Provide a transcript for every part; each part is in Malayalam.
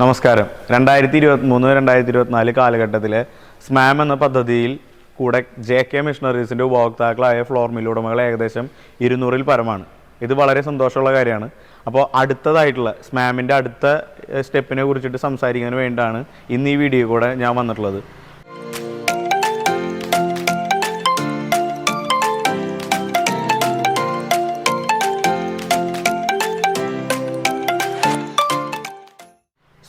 നമസ്കാരം. രണ്ടായിരത്തി ഇരുപത്തി മൂന്ന് രണ്ടായിരത്തി ഇരുപത്തിനാല് കാലഘട്ടത്തിൽ സ്മാം എന്ന പദ്ധതിയിൽ കൂടെ ജെ കെ മിഷണറീസിന്റെ ഉപഭോക്താക്കളായ ഫ്ലോർ മിൽ ഉടമകൾ ഏകദേശം ഇരുന്നൂറിൽ പരമാണ്. ഇത് വളരെ സന്തോഷമുള്ള കാര്യമാണ്. അപ്പോൾ അടുത്തതായിട്ടുള്ള സ്മാമിന്റെ അടുത്ത സ്റ്റെപ്പിനെ കുറിച്ചിട്ട് സംസാരിക്കാൻ വേണ്ടിയാണ് ഇന്ന് ഈ വീഡിയോ കൂടെ ഞാൻ വന്നിട്ടുള്ളത്.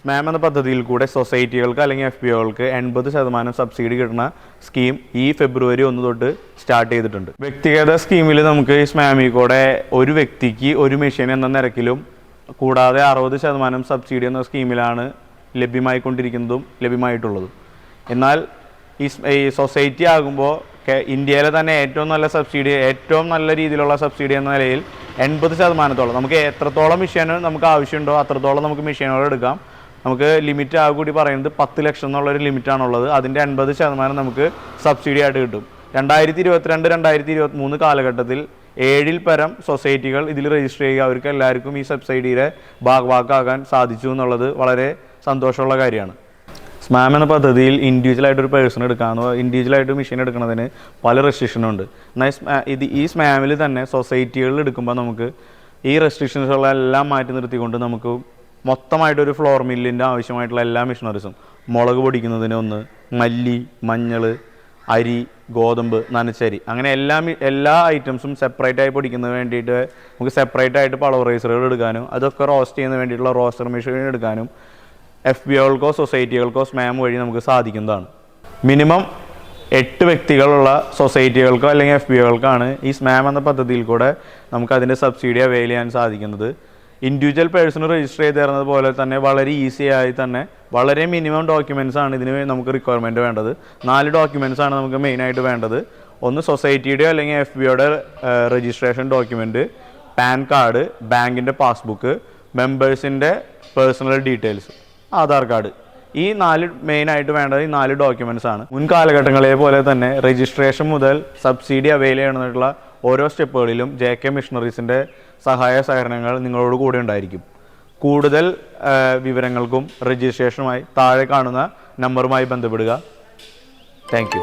സ്മാം എന്ന പദ്ധതിയിൽ കൂടെ സൊസൈറ്റികൾക്ക് അല്ലെങ്കിൽ എഫ് ബി ഒകൾക്ക് എൺപത് ശതമാനം സബ്സിഡി കിട്ടുന്ന സ്കീം ഈ ഫെബ്രുവരി ഒന്ന് തൊട്ട് സ്റ്റാർട്ട് ചെയ്തിട്ടുണ്ട്. വ്യക്തിഗത സ്കീമിൽ നമുക്ക് ഈ സ്മാമിൽ കൂടെ ഒരു വ്യക്തിക്ക് ഒരു മെഷീൻ എന്ന നിരക്കിലും കൂടാതെ അറുപത് ശതമാനം സബ്സിഡി എന്ന സ്കീമിലാണ് ലഭ്യമായിക്കൊണ്ടിരിക്കുന്നതും ലഭ്യമായിട്ടുള്ളതും. എന്നാൽ ഈ ഈ സൊസൈറ്റി ആകുമ്പോൾ ഇന്ത്യയിലെ തന്നെ ഏറ്റവും നല്ല സബ്സിഡി ഏറ്റവും നല്ല രീതിയിലുള്ള സബ്സിഡി എന്ന നിലയിൽ എൺപത് ശതമാനത്തോളം നമുക്ക് എത്രത്തോളം മെഷീൻ നമുക്ക് ആവശ്യമുണ്ടോ അത്രത്തോളം നമുക്ക് മെഷീനുകൾ എടുക്കാം നമുക്ക് ലിമിറ്റ് ആ കൂടി പറയുന്നത് പത്ത് ലക്ഷം എന്നുള്ളൊരു ലിമിറ്റാണുള്ളത് അതിന്റെ എൺപത് ശതമാനം നമുക്ക് സബ്സിഡി ആയിട്ട് കിട്ടും. രണ്ടായിരത്തി ഇരുപത്തിരണ്ട് രണ്ടായിരത്തി ഇരുപത്തി മൂന്ന് കാലഘട്ടത്തിൽ ഏഴിൽ പരം സൊസൈറ്റികൾ ഇതിൽ രജിസ്റ്റർ ചെയ്യുക. അവർക്ക് എല്ലാവർക്കും ഈ സബ്സിഡിയുടെ ഭാഗവാക്കാകാൻ സാധിച്ചു എന്നുള്ളത് വളരെ സന്തോഷമുള്ള കാര്യമാണ്. സ്മാം എന്ന പദ്ധതിയിൽ ഇൻഡിവിജ്വലായിട്ട് ഒരു പേഴ്സൺ എടുക്കാമെന്നോ ഇൻഡിവിജ്വലായിട്ട് മെഷീൻ എടുക്കുന്നതിന് പല റെസ്ട്രിക്ഷനും ഉണ്ട്. എന്നാൽ ഇത് ഈ സ്മാമിൽ തന്നെ സൊസൈറ്റികളിൽ എടുക്കുമ്പോൾ നമുക്ക് ഈ റെസ്ട്രിക്ഷൻസുകളെല്ലാം മാറ്റി നിർത്തിക്കൊണ്ട് നമുക്ക് മൊത്തമായിട്ട് ഒരു ഫ്ലോർ മില്ലിന്റെ ആവശ്യമായിട്ടുള്ള എല്ലാ മെഷീനറീസും മുളക് പൊടിക്കുന്നതിന് ഒന്ന് മല്ലി മഞ്ഞൾ അരി ഗോതമ്പ് നനച്ചരി. അങ്ങനെ എല്ലാ എല്ലാ ഐറ്റംസും സെപ്പറേറ്റ് ആയി പൊടിക്കുന്നതിന് വേണ്ടിയിട്ട് നമുക്ക് സെപ്പറേറ്റ് ആയിട്ട് പളവറൈസറുകൾ എടുക്കാനും അതൊക്കെ റോസ്റ്റ് ചെയ്യുന്നതിന് വേണ്ടിയിട്ടുള്ള റോസ്റ്റർ മെഷീൻ എടുക്കാനും എഫ് ബി ഒകൾക്കോ സൊസൈറ്റികൾക്കോ സ്മാം വഴി നമുക്ക് സാധിക്കുന്നതാണ്. മിനിമം എട്ട് വ്യക്തികളുള്ള സൊസൈറ്റികൾക്കോ അല്ലെങ്കിൽ എഫ് ബി ഒകൾക്കാണ് ഈ സ്മാം എന്ന പദ്ധതിയിൽ കൂടെ നമുക്ക് അതിന്റെ സബ്സിഡി അവൈൽ ചെയ്യാൻ സാധിക്കുന്നത്. ഇൻഡിവിജ്വൽ പേഴ്സൺ രജിസ്റ്റർ ചെയ്ത് തരുന്നത് പോലെ തന്നെ വളരെ ഈസി ആയി തന്നെ വളരെ മിനിമം ഡോക്യുമെന്റ്സ് ആണ് ഇതിന് നമുക്ക് റിക്വയർമെന്റ് വേണ്ടത്. നാല് ഡോക്യുമെന്റ്സ് ആണ് നമുക്ക് മെയിൻ ആയിട്ട് വേണ്ടത്. ഒന്ന് സൊസൈറ്റിയുടെ അല്ലെങ്കിൽ എഫ് ബി ഒയുടെ രജിസ്ട്രേഷൻ ഡോക്യുമെന്റ് പാൻ കാർഡ് ബാങ്കിന്റെ പാസ്ബുക്ക് മെമ്പേഴ്സിന്റെ പേഴ്സണൽ ഡീറ്റെയിൽസ് ആധാർ കാർഡ് ഈ നാല് മെയിനായിട്ട് വേണ്ടത് ഈ നാല് ഡോക്യുമെന്റ്സ് ആണ്. മുൻ കാലഘട്ടങ്ങളെ പോലെ തന്നെ രജിസ്ട്രേഷൻ മുതൽ സബ്സിഡി അവൈൽ ചെയ്യണമെന്നുള്ള ഓരോ സ്റ്റെപ്പുകളിലും ജെ കെ മിഷണറീസിന്റെ സഹായ സഹകരണങ്ങൾ നിങ്ങളോട് കൂടെ ഉണ്ടായിരിക്കും. കൂടുതൽ വിവരങ്ങൾക്കും രജിസ്ട്രേഷനുമായി താഴെ കാണുന്ന നമ്പറുമായി ബന്ധപ്പെടുക. താങ്ക്